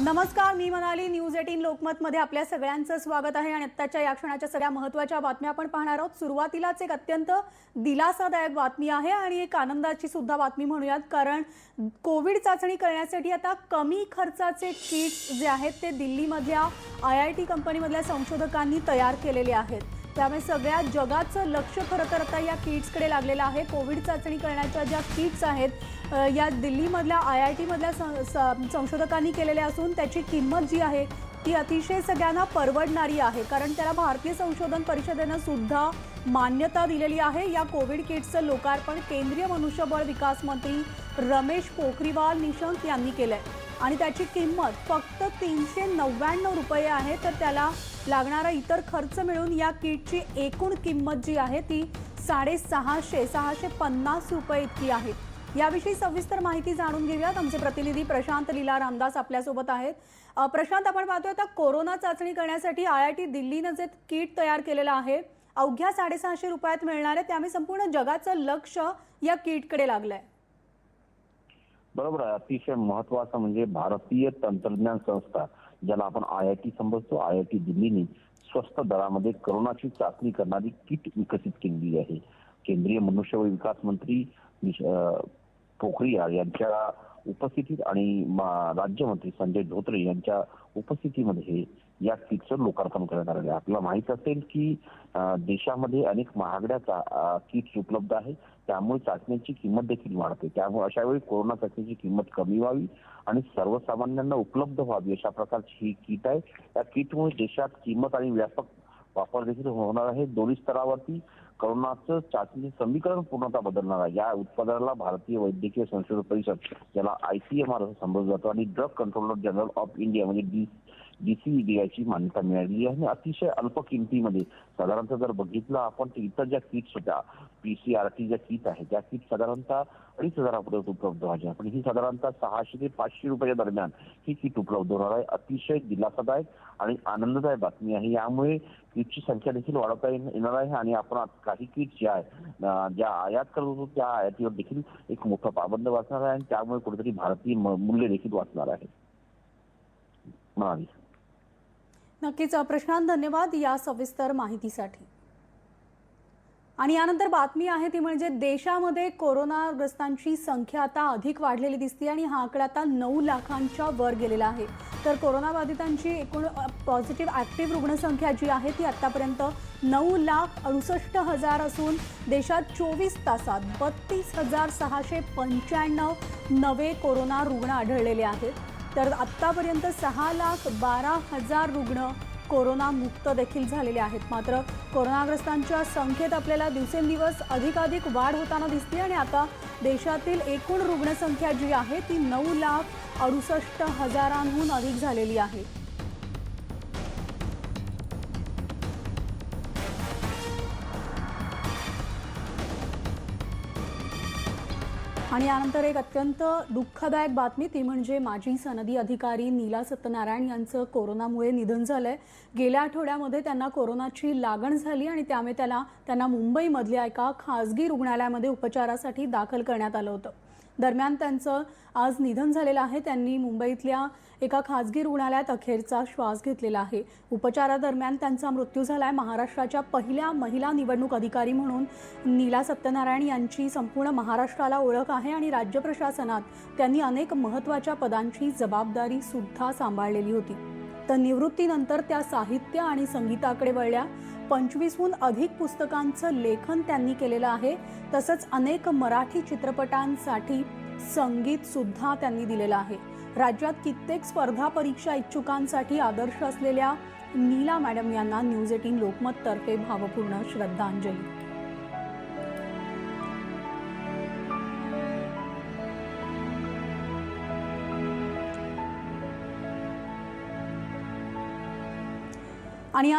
नमस्कार मी Manali. News eighteen लोकमतमध्ये आपल्या सगळ्यांचं स्वागत आहे आणि आत्ताच्या या क्षणाच्या सगळ्या महत्त्वाच्या बातम्या आपण पाहणार आहोत. सुरुवातीलाच एक अत्यंत दिलासादायक बातमी आहे आणि एक आनंदाची सुद्धा बातमी म्हणूयात कारण कोविड चाचणी करण्यासाठी आता कमी खर्चाचे किट्स जे आहेत ते दिल्लीमधल्या आय आय टी कंपनीमधल्या संशोधकांनी तयार केलेले आहेत. त्यामुळे सगळ्या जगाचं लक्ष खरं तर आता या किट्सकडे लागलेलं आहे. कोविड चाचणी करण्याच्या ज्या किट्स आहेत या दिल्लीमधल्या आय आय टीमधल्या सं- स- संशोधकांनी केलेल्या असून त्याची किंमत जी आहे ती अतिशय सगळ्यांना परवडणारी आहे. कारण त्याला भारतीय संशोधन परिषदेनं सुद्धा मान्यता दिलेली आहे. या कोविड किट्सचं लोकार्पण केंद्रीय मनुष्यबळ विकास मंत्री रमेश पोखरीवाल निशंक यांनी केलं आहे आणि त्याची किंमत फक्त तीनशे नव्याण्णव रुपये आहे. तर त्याला लागणारा इतर खर्च मिळून या किटची एकूण किंमत जी आहे ती साडेसहाशे सहाशे पन्नास रुपये इतकी आहे. याविषयी सविस्तर माहिती जाणून घेऊयात. आमचे प्रतिनिधी प्रशांत लीला रामदास आपल्यासोबत आहेत. प्रशांत आपण पाहतोय आता कोरोना चाचणी करण्यासाठी आय आय टी दिल्लीनं जे किट तयार केलेलं आहे अवघ्या साडेसहाशे रुपयात मिळणार आहे. त्यामुळे संपूर्ण जगाचं लक्ष या किटकडे आहे बरोबर आहे. अतिशय महत्वाचं म्हणजे भारतीय तंत्रज्ञान संस्था ज्याला आपण आय आय टी समजतो. आय आय टी दिल्लीने स्वस्त दरामध्ये करोनाची चाचणी करणारी किट विकसित केलेली आहे. केंद्रीय मनुष्यबळ विकास मंत्री अं, पोखरियाल यांच्या उपस्थितीत आणि राज्यमंत्री संजय धोत्रे यांच्या उपस्थितीमध्ये या किटचं लोकार्पण करण्यात आलेलं आहे आपल्याला माहीत असेल की देशामध्ये अनेक महागड्या किट्स उपलब्ध आहे. त्यामुळे चाचण्यांची किंमत देखील वाढते. त्यामुळे अशा वेळी कोरोना चाचणीची किंमत कमी व्हावी आणि सर्वसामान्यांना उपलब्ध व्हावी अशा प्रकारची ही किट आहे. या किटमुळे देशात किंमत आणि व्यापक वापर देखील होणार आहे. दोन्ही स्तरावरती करोनाचं चाचणी समीकरण पूर्णतः बदलणार आहे. या उत्पादनाला भारतीय वैद्यकीय संशोधन परिषद ज्याला आयसीएमआर असं संबोधलं जातं आणि drug controller general of India म्हणजे डी डीसीईडीआयची मान्यता मिळाली आहे. आणि अतिशय अल्प किमतीमध्ये साधारणतः जर बघितलं आपण तर इतर ज्या किट्स होत्या पीसीआरटी ज्या किट आहे त्या किट साधारणतः अडीच हजारापर्यंत उपलब्ध व्हायच्या. पण ही साधारणतः सहाशे ते पाचशे रुपयाच्या दरम्यान ही किट उपलब्ध होणार आहे. अतिशय दिलासादायक आणि आनंददायक बातमी आहे. यामुळे किटची संख्या देखील वाढवता येणार आहे. आणि आपण काही किट ज्या आहे ज्या आयात करत होतो त्या आयातीवर देखील एक मोठा पाबंद वाचणार आहे. आणि त्यामुळे कुठेतरी भारतीय मूल्य देखील वाचणार आहे. म्हणाली. नक्कीच अ, प्रशांत धन्यवाद या सविस्तर माहितीसाठी. आणि यानंतर बातमी आहे ती म्हणजे देशामध्ये कोरोनाग्रस्तांची संख्या आता अधिक वाढलेली दिसते आणि हा आकडा आता नऊ लाखांच्या वर गेलेला आहे. तर कोरोनाबाधितांची एकूण पॉझिटिव्ह ॲक्टिव्ह रुग्णसंख्या जी आहे ती आत्तापर्यंत नऊ लाख अडुसष्ट हजार असून देशात चोवीस तासात बत्तीस हजार सहाशे पंच्याण्णव नवे कोरोना रुग्ण आढळलेले आहेत. तर आत्तापर्यंत सहा लाख बारा हजार रुग्ण कोरोनामुक्त देखील झालेले आहेत. मात्र कोरोनाग्रस्तांच्या संख्येत आपल्याला दिवसेंदिवस अधिकाधिक वाढ होताना दिसते आणि आता देशातील एकूण रुग्णसंख्या जी आहे ती नऊ लाख अडुसष्ट हजारांहून अधिक झालेली आहे. आणि यानंतर एक अत्यंत दुःखदायक बातमी ती म्हणजे माजी सनदी अधिकारी नीला सत्यनारायण यांचं कोरोनामुळे निधन झालंय. गेल्या आठवड्यामध्ये त्यांना कोरोनाची लागण झाली आणि त्यामुळे त्याला त्यांना मुंबईमधल्या एका खासगी रुग्णालयामध्ये उपचारासाठी दाखल करण्यात आलं होतं. दरम्यान त्यांचं आज निधन झालेलं आहे. त्यांनी मुंबईतल्या एका खासगी रुग्णालयात अखेरचा श्वास घेतलेला आहे. उपचारादरम्यान त्यांचा मृत्यू झाला आहे महाराष्ट्राच्या पहिल्या महिला निवडणूक अधिकारी म्हणून नीला सत्यनारायण यांची संपूर्ण महाराष्ट्राला ओळख आहे आणि राज्य प्रशासनात त्यांनी अनेक महत्त्वाच्या पदांची जबाबदारी सुद्धा सांभाळलेली होती. तर निवृत्तीनंतर त्या साहित्य आणि संगीताकडे वळल्या. पंचवीसहून अधिक पुस्तकांचं लेखन त्यांनी केलेलं आहे. तसंच अनेक मराठी चित्रपटांसाठी संगीत सुद्धा त्यांनी दिलेलं आहे. राज्यात कित्येक स्पर्धा परीक्षा इच्छुकांसाठी आदर्श असलेल्या नीला मॅडम यांना न्यूज एटीन लोकमत तर्फे भावपूर्ण श्रद्धांजली. आणि